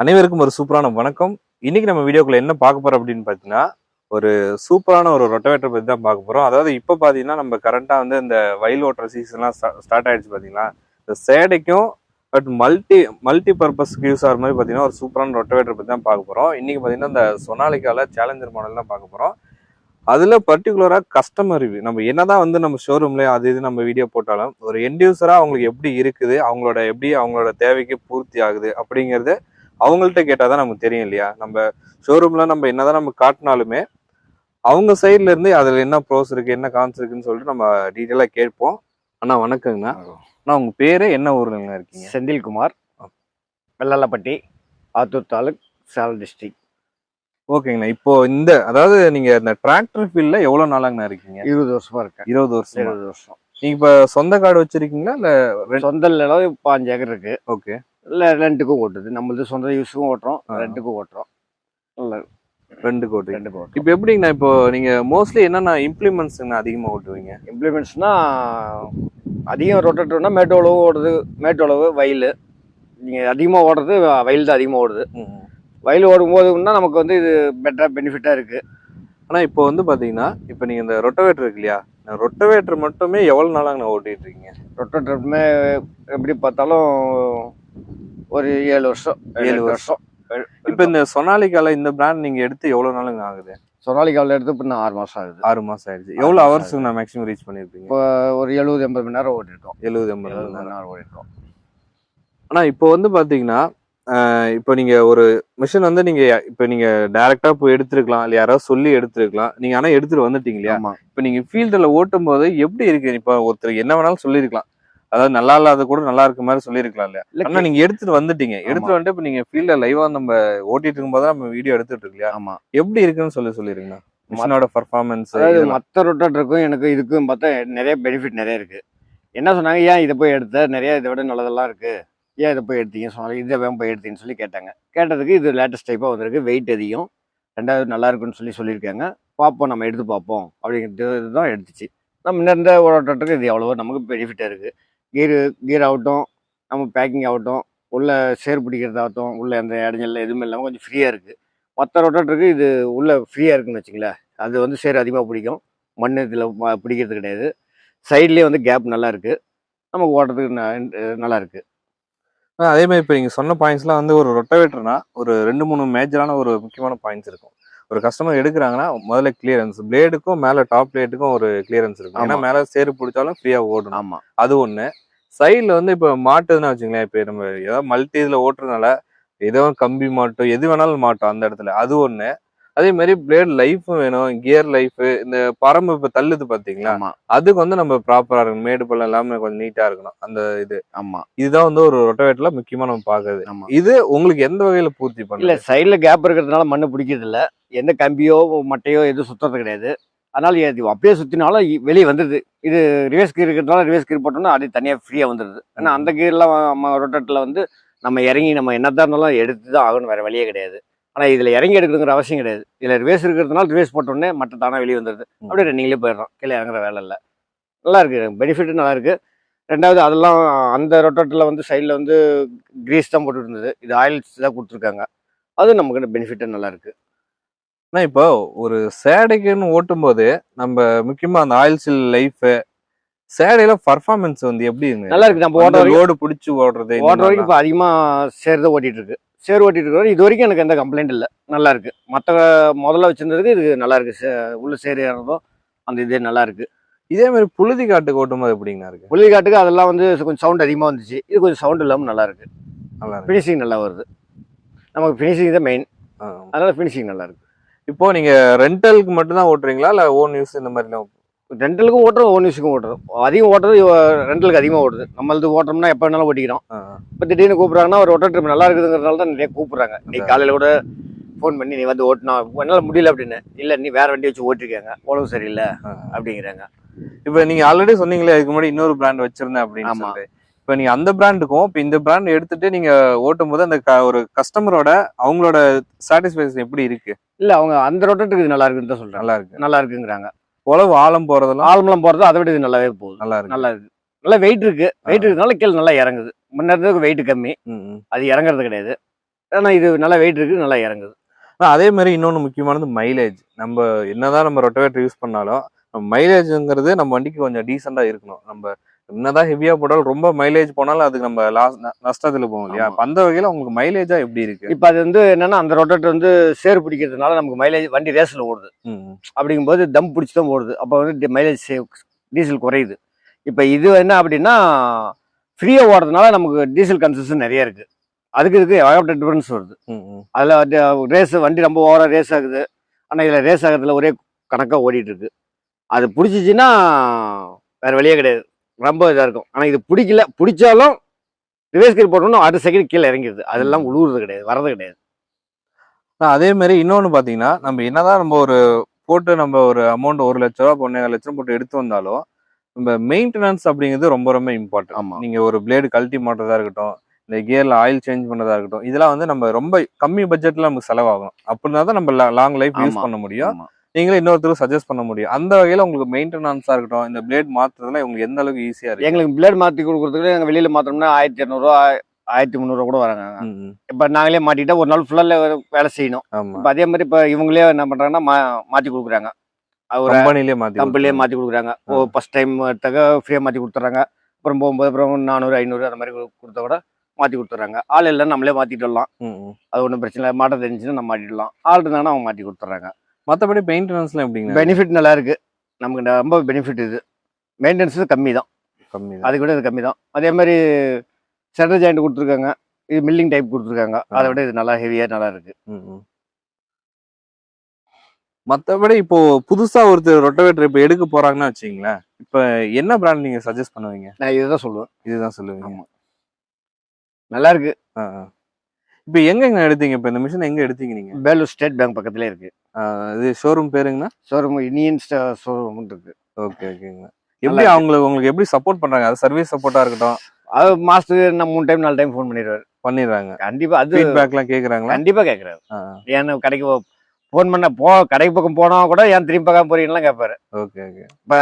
அனைவருக்கும் ஒரு சூப்பரான வணக்கம். இன்னைக்கு நம்ம வீடியோக்குள்ள என்ன பார்க்க போறோம் அப்படின்னு பார்த்தீங்கன்னா ஒரு சூப்பரான ஒரு ரொட்டவேட்டர் பற்றி தான் பார்க்க போகிறோம் அதாவது இப்போ பார்த்தீங்கன்னா நம்ம கரண்ட்டாக வந்து இந்த வயல் ஓட்டுற சீசன்லாம் ஸ்டார்ட் ஆயிடுச்சு பார்த்தீங்கன்னா இந்த சேடைக்கும் பட் மல்டி மல்டி பர்பஸ்க்கு யூஸ் ஆகிற மாதிரி பார்த்தீங்கன்னா ஒரு சூப்பரான ரொட்டவேட்டர் பற்றி தான் பார்க்க போகிறோம் இன்றைக்கி பார்த்தீங்கன்னா இந்த சொனாலிக்காவில் சேலஞ்சர் மாடல் தான் பார்க்க போகிறோம் அதுல பர்டிகுலராக கஸ்டமர் ரிவ்யூ நம்ம என்னதான் வந்து நம்ம ஷோரூம்ல அது இது நம்ம வீடியோ போட்டாலும் ஒரு எண்ட் யூசரா அவங்களுக்கு எப்படி இருக்குது அவங்களோட எப்படி அவங்களோட தேவைக்கு பூர்த்தி ஆகுது அப்படிங்கிறது அவங்கள்ட்ட கேட்டால் தான் நமக்கு தெரியும் இல்லையா? நம்ம ஷோரூம்ல நம்ம என்னதான் நம்ம காட்டினாலுமே அவங்க சைட்ல இருந்து அதுல என்ன ப்ரோஸ் இருக்கு என்ன கான்ஸ் இருக்குன்னு சொல்லிட்டு நம்ம டீட்டெயிலாக கேட்போம். அண்ணா வணக்கங்கண்ணா. அண்ணா உங்க பேரு என்ன ஊர்லங்க இருக்கீங்க? செந்தில்குமார் வெள்ளாளப்பட்டி ஆத்தூர் தாலுக் சேலம் டிஸ்ட்ரிக்ட் ஓகேங்கண்ணா. இப்போ இந்த அதாவது நீங்க இந்த டிராக்டர் ஃபீல்ட்ல எவ்வளவு நாளாங்கண்ணா இருக்கீங்க? இருபது வருஷமா இருக்கேன். இருபது வருஷம்? இருபது வருஷம். நீங்க இப்ப சொந்த காடு வச்சிருக்கீங்களா? இல்ல சொந்த நிலம் இப்போ அஞ்சு ஏக்கர் இருக்கு. ஓகே. இல்லை ரெண்டுக்கும் ஓட்டுது. நம்மளது சொந்த யூஸுக்கும் ஓட்டுறோம். ரெண்டுக்கும் ஓட்டுறோம். இல்லை ரெண்டு கோட்டு. ரெண்டுக்கும் ஓட்டுறோம் இப்போ எப்படிங்கண்ணா இப்போ நீங்க மோஸ்ட்லி என்னென்ன இம்ப்ளிமெண்ட்ஸ் அதிகமா ஓட்டுவீங்க? இம்ப்ளிமெண்ட்ஸ்னா அதிகம் ரொட்டேட்டர்னா மேட்டோளவு ஓடுது மேட்டோளவு வயல். நீங்கள் அதிகமாக ஓடுறது வயல் தான் அதிகமாக ஓடுது. வயல் ஓடும்போதுன்னா நமக்கு வந்து இது பெட்டராக பெனிஃபிட்டாக இருக்குது ஆனா இப்போ வந்து பாத்தீங்கன்னா இப்போ நீங்க இந்த ரொட்டவேட்டர் இருக்கு இல்லையா? ரொட்டவேட்டர் மட்டுமே எவ்வளவு நாளாங்கண்ணா ஓட்டிட்டு இருக்கீங்க? ரொட்டேட்டருமே எப்படி பார்த்தாலும் ஒரு ஏழு வருஷம் ஏழு வருஷம். இப்போ இந்த சொனாலிக்கால இந்த பிராண்ட் நீங்க எடுத்து எவ்வளவு நாளுங்க ஆகுது? சொனாலிக்காவில் எடுத்து இப்போ இன்னும் ஆறு மாதம் ஆகுது. ஆறு மாசம் ஆயிடுச்சு. எவ்வளவு மாசம் ஹவர்ஸ் நான் மேக்ஸிமம் ரீச் பண்ணிருப்பீங்க? இப்போ ஒரு எழுபது எண்பது மணி நேரம் ஓட்டிருக்கோம். எழுபது எண்பது மணி நேரம். ஓட்டிருக்கோம். ஆனா இப்போ வந்து பாத்தீங்கன்னா ஆஹ் இப்போ நீங்க ஒரு மிஷின் வந்து நீங்க இப்போ நீங்க டைரக்டா போய் எடுத்துருக்கலாம் இல்ல யாராவது சொல்லி எடுத்துருக்கலாம். நீங்க ஆனா எடுத்துட்டு வந்துட்டீங்க இல்லையா? இப்போ நீங்க ஃபீல்டில் ஓட்டும் போது எப்படி இருக்கு? இப்போ ஒருத்தர் என்ன வேணாலும் சொல்லியிருக்கலாம். அதாவது நல்லா இல்லாத கூட நல்லா இருக்க மாதிரி சொல்லியிருக்கலாம் இல்லையா? இல்ல, ஆனா நீங்க எடுத்துட்டு வந்துட்டீங்க. எடுத்துட்டு வந்துட்டு இப்போ நீங்க ஃபீல்ட்ல லைவா நம்ம ஓட்டிட்டு இருக்கும்போது தான் நம்ம வீடியோ எடுத்துட்டு இருக்கு இல்லையா? ஆமா. எப்படி இருக்குன்னு சொல்லி சொல்லிருங்கண்ணா மிஷினோட பர்ஃபார்மன்ஸ் அதாவது மற்ற ரொட்டேட்டருக்கும் எனக்கு இதுக்கும் பார்த்தா நிறைய பெனிஃபிட் நிறைய இருக்கு. என்ன சொன்னாங்க? ஏன் இதை போய் எடுத்த? நிறைய இதை விட நல்லதெல்லாம் இருக்கு. ஏன் இதை போய் எடுத்தீங்க சொன்னாலும் இதை வேன் போய் எடுத்தீங்கன்னு சொல்லி கேட்டாங்க. கேட்டதுக்கு இது லேட்டஸ்ட் டைப்பாக வந்திருக்கு. வெயிட் அதிகம். ரெண்டாவது நல்லா இருக்குன்னு சொல்லி சொல்லியிருக்காங்க. பார்ப்போம் நம்ம எடுத்து பார்ப்போம். அப்படிங்கிறது இதுதான் எடுத்துச்சு. நம்ம முன்ன இருந்த இது எவ்வளவோ நமக்கு பெனிஃபிட்டாக இருக்குது கீர் கீர் ஆகட்டும் நம்ம பேக்கிங் ஆகட்டும் உள்ளே சேர் பிடிக்கிறதாகட்டும் உள்ளே எந்த இடைஞ்சல் எதுவுமே இல்லாமல் கொஞ்சம் ஃப்ரீயாக இருக்குது மற்ற ரொட்டேட்டருக்கு இது உள்ளே ஃப்ரீயாக இருக்குன்னு வச்சுங்களேன் அது வந்து சேர் அதிகமாக பிடிக்கும். மண் இதில் பிடிக்கிறது கிடையாது. சைட்லேயே வந்து கேப் நல்லாயிருக்கு நமக்கு ஓட்டுறதுக்கு ந- நல்லாயிருக்கு அதே மாதிரி இப்போ நீங்க சொன்ன பாயிண்ட்ஸ்லாம் வந்து ஒரு ரொட்டவேட்டர்னா ஒரு ரெண்டு மூணு மேஜரான ஒரு முக்கியமான பாயிண்ட்ஸ் இருக்கும். ஒரு கஸ்டமர் எடுக்கிறாங்கன்னா முதல்ல கிளியரன்ஸ் பிளேடுக்கும் மேல டாப் பிளேட்டுக்கும் ஒரு கிளியரன்ஸ் இருக்கும். ஏன்னா. மேல சேறு பிடிச்சாலும் ஃப்ரீயா ஓடணும். ஆமா. அது ஒண்ணு. சைடுல வந்து இப்போ மாட்டுதுன்னு வச்சுங்களேன் இப்போ நம்ம ஏதாவது மல்டி இதுல ஓட்டுறதுனால ஏதோ கம்பி மாட்டும் எது வேணாலும் மாட்டோம் அந்த இடத்துல. அது ஒண்ணு. அதே மாதிரி பிளேட் லைஃபும் வேணும் கியர் லைஃப் இந்த பரம்பு இப்ப தள்ளுது பாத்தீங்களா? அதுக்கு வந்து நம்ம ப்ராப்பரா இருக்கணும். மேடு பள்ளம் எல்லாமே கொஞ்சம் நீட்டா இருக்கணும் அந்த இது. ஆமா. இதுதான் வந்து ஒரு ரொட்டவேட்டர்ல முக்கியமா நம்ம பாக்குறது. இது உங்களுக்கு எந்த வகையில பூர்த்தி இல்ல பண்ணல சைடுல கேப் இருக்கிறதுனால மண்ணு பிடிக்கிறது இல்ல எந்த கம்பியோ மட்டையோ எதுவும் சுத்தறது கிடையாது. அதனால அப்படியே சுத்தினாலும் வெளியே வந்துடுது இது ரிவர்ஸ் கீர் இருக்கிறதுனால ரிவர்ஸ் கீர் போட்டோம்னா அது தனியா ஃப்ரீயா வந்துடுது ஏன்னா அந்த கீர்லாம் நம்ம ரொட்டேட்டர்ல வந்து நம்ம இறங்கி நம்ம என்னதான் இருந்தாலும் எடுத்து தான் ஆகணும். வேற வழியே கிடையாது. ஆனா இதுல இறங்கி எடுக்கணுங்கிற அவசியம் கிடையாது. இதுல ரிவர்ஸ் இருக்கிறதுனால ரிவர்ஸ் போட்டோடனே மட்டை தானா வெளியே வந்துடுது அப்படியே ரன்னிங்லேயே போயிடுறோம் கீழே இறங்குற வேலை இல்லை. நல்லா இருக்கு. பெனிஃபிட் நல்லா இருக்கு. ரெண்டாவது அதெல்லாம் அந்த ரொட்டேட்டர்ல வந்து சைடில் வந்து கிரீஸ் தான் போட்டு இருந்தது. இது ஆயில்ஸ் தான் கொடுத்துருக்காங்க. அது நமக்கு பெனிஃபிட் நல்லா இருக்கு. ஆனா இப்போ ஒரு சேடைக்குன்னு ஓட்டும் போது நம்ம முக்கியமா அந்த ஆயில் சில் லைஃப் சேடையில பர்ஃபார்மன்ஸ் வந்து எப்படி இருக்கு? நல்லா இருக்கு. நம்ம வரைக்கும் லோடு பிடிச்சி ஓடுறது ஓட்ட வரைக்கும். இப்போ அதிகமாக சேர் தான் ஓட்டிட்டு இருக்கு. சேர் ஓட்டிட்டு இருக்கிறோம் இது வரைக்கும் எனக்கு எந்த கம்ப்ளைண்ட் இல்லை. நல்லா இருக்கு மற்ற முதல்ல வச்சிருந்ததுக்கு இது நல்லா இருக்கு சே- உள்ள சேர் ஏறதும் அந்த இதே நல்லா இருக்கு இதே மாதிரி புழுதி காட்டுக்கு ஓட்டும் போது எப்படிங்கண்ணா இருக்கு? புள்ளிக்காட்டுக்கு அதெல்லாம் வந்து கொஞ்சம் சவுண்ட் அதிகமாக வந்துச்சு. இது கொஞ்சம் சவுண்ட் இல்லாமல் நல்லா இருக்கு நல்லா ஃபினிஷிங் நல்லா வருது. நமக்கு ஃபினிஷிங் தான் மெயின். அதனால ஃபினிஷிங் நல்லா இருக்கு இப்போ நீங்க ரெண்டலுக்கு மட்டும் தான் ஓட்டுறீங்களா? இல்ல ஓன் யூஸ் இந்த மாதிரிலாம் ரெண்டலுக்கும் ஓட்டுறோம் ஓன் யூஸுக்கும் ஓட்டுறோம் அதிகம் ஓட்டுறது ரெண்டலுக்கு அதிகமாக ஓடுது நம்மளது ஓட்டுறோம்னா எப்போ வேணாலும் ஓட்டிக்கிறோம். இப்போ திடீர்னு கூப்பிட்றாங்கன்னா ஒரு ஒட்டர் ட்ரிப் நல்லா இருக்குதுங்கிறதுனால தான் நிறைய கூப்பிட்றாங்க. நீ காலையில் கூட ஃபோன் பண்ணி நீ வந்து ஓட்டினா என்னால் முடியல அப்படின்னு. இல்லை நீ வேற வண்டி வச்சு ஓட்டிருக்காங்க. உழவு சரியில்லை. அப்படிங்கிறாங்க. இப்போ நீங்க ஆல்ரெடி சொன்னீங்களே இதுக்கு முன்னாடி இன்னொரு பிராண்ட் வச்சிருந்தேன் அப்படின்னு ஆமா. சொல்லிட்டு. இப்போ நீங்க அந்த பிராண்டுக்கும் இப்போ இந்த பிராண்ட் எடுத்துட்டு நீங்க ஓட்டும் போது அந்த க- ஒரு கஸ்டமரோட அவங்களோட சாட்டிஸ்பேக்ஷன் எப்படி இருக்கு? இல்லை அவங்க அந்த ரொட்டருக்கு இது நல்லா இருக்குன்னு தான் சொல்கிறாங்க நல்லா இருக்கு. நல்லா இருக்குங்கிறாங்க. உழவு ஆழம் போறதெல்லாம் ஆல்மலம் போகிறது அதை விட இது நல்லாவே போகுது. நல்லா இருக்கு. நல்லா இருக்கு. நல்லா வெயிட் இருக்கு. வெயிட் இருக்கிறதுனால கீழே நல்லா இறங்குது. முன்னேறதுக்கு வெயிட் கம்மி. அது இறங்குறது கிடையாது. ஆனால் இது நல்லா வெயிட் இருக்குது நல்லா இறங்குது. ஆனா அதே மாதிரி இன்னொன்று முக்கியமானது மைலேஜ் நம்ம என்னதான் நம்ம ரொட்டவேட்டர் யூஸ் பண்ணாலும் மைலேஜ்ங்கிறது நம்ம வண்டிக்கு கொஞ்சம் டீசெண்டாக இருக்கணும். நம்ம என்னதான் ஹெவியா போட்டாலும் ரொம்ப மைலேஜ் போனாலும் அதுக்கு நம்ம லாஸ் நஷ்டத்துல போவோம் இல்லையா? அந்த வகையில உங்களுக்கு மைலேஜா எப்படி இருக்கு? இப்போ அது வந்து என்னன்னா அந்த ரொட்டேட்டர் வந்து சேர் பிடிக்கிறதுனால நமக்கு மைலேஜ் வண்டி ரேஸில் ஓடுது. அப்படிங்கும்போது தம் பிடிச்சி தான் ஓடுது. அப்போ வந்து மைலேஜ் சேவ் டீசல் குறையுது. இப்போ இது என்ன அப்படின்னா ஃப்ரீயாக ஓடுறதுனால நமக்கு டீசல் கன்சம்ஷன் நிறைய இருக்குது அதுக்கு இதுக்கு ஏகப்பட்ட டிஃபரன்ஸ் வருது. அதில் ரேஸ் வண்டி ரொம்ப ஓவராக ரேஸ் ஆகுது. ஆனால் இதில் ரேஸ் ஆகிறதுல ஒரே கணக்காக ஓடிட்டு இருக்கு. அது பிடிச்சிச்சின்னா வேறு வழியே கிடையாது. ரொம்ப இதாக இருக்கும். ஆனால் இது பிடிக்கல. பிடிச்சாலும் ரிவேஸ் கீர் போட்டோம்னா அடுத்த செகண்ட் கீழே இறங்கிடுது அதெல்லாம் உழுவுறது கிடையாது. வரது கிடையாது. அதே மாதிரி இன்னொன்னு பாத்தீங்கன்னா நம்ம என்னதான் நம்ம ஒரு போட்டு நம்ம ஒரு அமௌண்ட் ஒரு லட்ச ரூபா ஒன்னே லட்சம் போட்டு எடுத்து வந்தாலும் நம்ம மெயின்டெனன்ஸ் அப்படிங்கிறது ரொம்ப ரொம்ப இம்பார்ட்டன்ட் ஆமாம் நீங்க ஒரு பிளேடு கழட்டி மாட்டுறதா இருக்கட்டும் இந்த கியர்ல ஆயில் சேஞ்ச் பண்ணதா இருக்கட்டும் இதெல்லாம் வந்து நம்ம ரொம்ப கம்மி பட்ஜெட்ல நமக்கு செலவாகும் அப்படின்னா தான் நம்ம லாங் லைஃப் யூஸ். பண்ண முடியும். ஆமாம் நீங்களே இன்னொருத்தருக்கு சஜஸ்ட் பண்ண முடியும். அந்த வகையில உங்களுக்கு மெயின்டெனன்ஸா இருக்கட்டும் இந்த பிளேட் மாத்துறதுல உங்களுக்கு எந்த அளவுக்கு ஈஸியா இருக்கு? எங்களுக்கு பிளேட் மாற்றி கொடுக்குறதுக்கு எங்கள் வெளியில் மாற்றோம்னா ஆயிரத்தி இரநூறுவா ஆயிரத்தி முந்நூறுவா கூட வராங்க. இப்போ நாங்களே மாட்டிட்டா ஒரு நாள் ஃபுல்லாக வேலை செய்யணும். இப்போ அதே மாதிரி இப்போ இவங்களே என்ன பண்ணுறாங்கன்னா மா மாற்றி கொடுக்குறாங்க. ஒரு கம்பெனிலே மாத்தி கம்பெனிலே. மாற்றி கொடுக்குறாங்க. ஓ ஃபஸ்ட் டைம் எடுத்தாக்க ஃப்ரீயாக மாற்றி கொடுத்துட்றாங்க. அப்புறம் போகும்போது அப்புறம் நானூறு ஐநூறு அந்த மாதிரி கொடுத்தா கூட மாற்றி கொடுத்துட்றாங்க. ஆள் இல்லை நம்மளே மாற்றிட்டு வரலாம். அது ஒன்றும் பிரச்சனை இல்லை. மாட்ட தெரிஞ்சுன்னா நம்ம மாட்டிடலாம். ஆள் இருந்தாங்கன்னா அவங்க மாற்றி கொடுத்துட்றாங்க. மத்தபடி மெயின்டெனன்ஸ்லாம் எப்படிங்க? பெனிஃபிட் நல்லா இருக்கு நமக்கு ரொம்ப பெனிஃபிட் இது. மெயின்டெனன்ஸ் கம்மி தான் கம்மி அது கூட இது கம்மி தான் அதே மாதிரி சென்டர் ஜாயிண்ட் கொடுத்துருக்காங்க. இது மில்லிங் டைப் கொடுத்துருக்காங்க. அதை விட இது நல்லா ஹெவியாக நல்லா இருக்கு ம், ம். மத்தபடி இப்போ புதுசா ஒருத்தர் ரொட்டவேட்டர் இப்போ எடுக்க போறாங்கன்னா வச்சுங்களேன் இப்போ என்ன பிராண்ட் நீங்க சஜஸ்ட் பண்ணுவீங்க? நான் இதுதான் சொல்லுவேன். இதுதான் சொல்லுவீங்க. ஆமா. நல்லா இருக்கு. இப்போ எங்கங்க எடுத்தீங்க? இப்போ இந்த மிஷின் எங்க எடுத்தீங்க நீங்க? வேலூர் ஸ்டேட் பேங்க் பக்கத்துல இருக்கு. ஆ, இது ஷோரூம் பேருங்கண்ணா? ஷோரூம் இனியன் ஷோரூம் இருக்கு. ஓகே ஓகேங்க எப்படி. அவங்களுக்கு உங்களுக்கு எப்படி சப்போர்ட் பண்றாங்க? அது சர்வீஸ் சப்போர்ட்டா இருக்கட்டும். அது மாசத்துக்கு நான் மூணு டைம் நாலு டைம் ஃபோன் பண்ணிடுவாரு. பண்ணிடுறாங்க. கண்டிப்பா அது ஃபீட்பேக்லாம் கேக்குறாங்களா? கண்டிப்பா கேட்கறாரு ஏன்னு கடைக்கு ஃபோன் பண்ண போ கடைக்கு பக்கம் போனா கூட ஏன் திரும்பி பார்க்காம போறீங்கலாம் கேட்பாரு ஓகே ஓகே இப்போ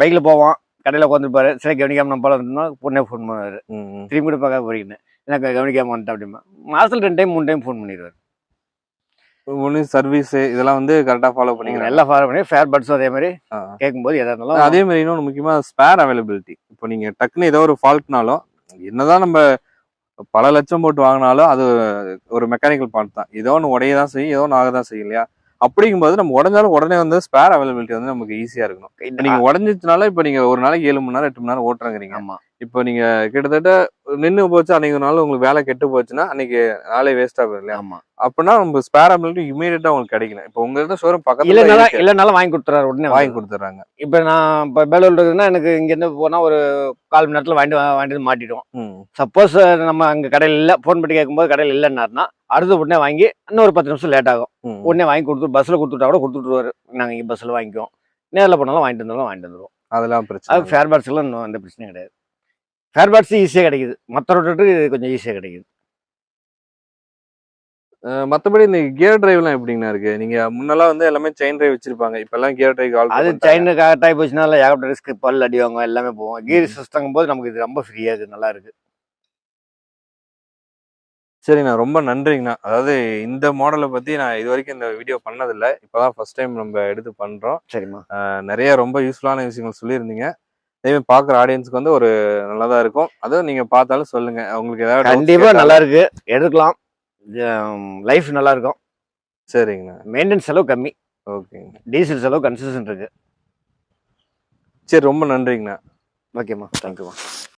பைக்ல போவோம் கடையில உட்காந்துருப்பாரு சரி கவனிக்காம நம்ம போல இருந்தோம்னா பொண்ணே ஃபோன் பண்ணுவாரு. திரும்பி கூட பார்க்காம போறீங்கன்னு. எனக்கு கவனிக்காம வந்துட்டேன் அப்படிமா மாசத்துல ரெண்டு டைம் மூணு டைம் ஃபோன் பண்ணிடுவாரு. ஒண்ணு சர்வீஸ் இதெல்லாம் வந்து கரெக்டா ஃபாலோ நீங்க பண்ணிக்கிறாங்க. நல்லா ஃபாலோ பண்ணி ஃபேர் பட்ஸும் அதே மாதிரி. கேட்கும்போது எதா இருந்தாலும் அதே மாதிரி இன்னொன்று முக்கியமா ஸ்பேர் அவைலபிலிட்டி இப்போ நீங்க டக்குன்னு ஏதோ ஒரு ஃபால்ட்னாலும் என்னதான் நம்ம பல லட்சம் போட்டு வாங்கினாலும் அது ஒரு மெக்கானிக்கல் பார்ட் தான். ஏதோ ஒன்று உடைய தான் செய்யும் ஏதோ ஒன்று ஆக தான் செய்யும் இல்லையா? அப்படிங்கும்போது நம்ம உடஞ்சாலும் உடனே வந்து ஸ்பேர் அவைலபிலிட்டி வந்து நமக்கு ஈஸியா இருக்கணும். இப்போ நீங்க உடஞ்சிச்சுனால இப்போ நீங்க ஒரு நாளைக்கு ஏழு மணி நேரம் எட்டு மணி நேரம் ஓட்டுறங்கிறீங்க. ஆமா. இப்போ நீங்க கிட்டத்தட்ட நின்று போச்சு அன்னைக்கு நாள் உங்களுக்கு வேலை கெட்டு போச்சுன்னா அன்னைக்கு நாளே வேஸ்டா போயிடும் இல்லையா? ஆமா. அப்படின்னா நம்ம ஸ்பேர் அவைலபிலிட்டி இமீடியட்டா உங்களுக்கு கிடைக்கணும். இப்போ உங்கள்கிட்ட ஷோரூம் பக்கத்துல இல்லைனாலும் இருக்கு. இல்லைனாலும் வாங்கி கொடுத்துறாரு உடனே வாங்கி கொடுத்துட்றாங்க இப்போ நான் இப்போ பேலூர் இருக்குதுன்னா எனக்கு இங்கேருந்து போனால் ஒரு கால் மணி நேரத்தில் வாங்கிட்டு வாங்கிட்டு மாட்டிடுவோம். சப்போஸ் நம்ம அங்கே கடையில் இல்லை ஃபோன் பண்ணி கேட்கும்போது கடையில் இல்லைன்னாருனா அடுத்து உடனே வாங்கி இன்னும் ஒரு பத்து நிமிஷம் லேட் ஆகும். உடனே வாங்கி கொடுத்து பஸ்ஸில் கொடுத்துட்டா கூட கொடுத்துட்டுருவாரு நாங்கள் இங்கே பஸ்ஸில் வாங்கிக்குவோம். நேரில் போனாலும் வாங்கிட்டு வந்தாலும் வாங்கிட்டு வந்துடுவோம் அதெல்லாம் பிரச்சனை. ஃபேர் பார்ட்ஸ்லாம் இன்னும் எந்த பிரச்சனையும் கிடையாது. ஃபேர் பார்ட்ஸ் ஈஸியாக கிடைக்குது. மற்ற இது கொஞ்சம் ஈஸியாக கிடைக்குது. மத்தபடி இந்த கியர் டிரைவ்லாம் எப்படிங்கண்ணா இருக்கு? நீங்க முன்னெல்லாம் வந்து எல்லாமே செயின் டிரைவ் வச்சிருப்பாங்க. இப்ப எல்லாம் கியர் டிரைவ் அது செயின் கரெக்ட் ஆகி போச்சுன்னா ஏகப்பட்ட ரிஸ்க் பல் அடிவாங்க எல்லாமே போவோம். கீர் சிஸ்டங்கும் போது நமக்கு இது ரொம்ப ஃப்ரீயாக இருக்குது நல்லா இருக்கு. சரிண்ணா. ரொம்ப நன்றிங்கண்ணா. அதாவது இந்த மாடலை பத்தி நான் இது வரைக்கும் இந்த வீடியோ பண்ணதில்லை. இப்பதான் ஃபர்ஸ்ட் டைம் நம்ம எடுத்து பண்றோம். சரிம்மா. நிறைய ரொம்ப யூஸ்ஃபுல்லான விஷயங்கள் சொல்லியிருந்தீங்க. அதே பார்க்குற ஆடியன்ஸ்க்கு வந்து ஒரு நல்லதா இருக்கும். அதுவும் நீங்க பார்த்தாலும் சொல்லுங்க. உங்களுக்கு ஏதாவது கண்டிப்பாக நல்லா இருக்கு எடுக்கலாம் லைஃப் நல்லா இருக்கும் சரிங்கண்ணா. மெயின்டெனன்ஸ் செலவு கம்மி. ஓகேங்க. டீசல் செலவு கன்செஷன் இருக்கு. சரி ரொம்ப நன்றிங்கண்ணா. ஓகேம்மா. தேங்க்யூம்மா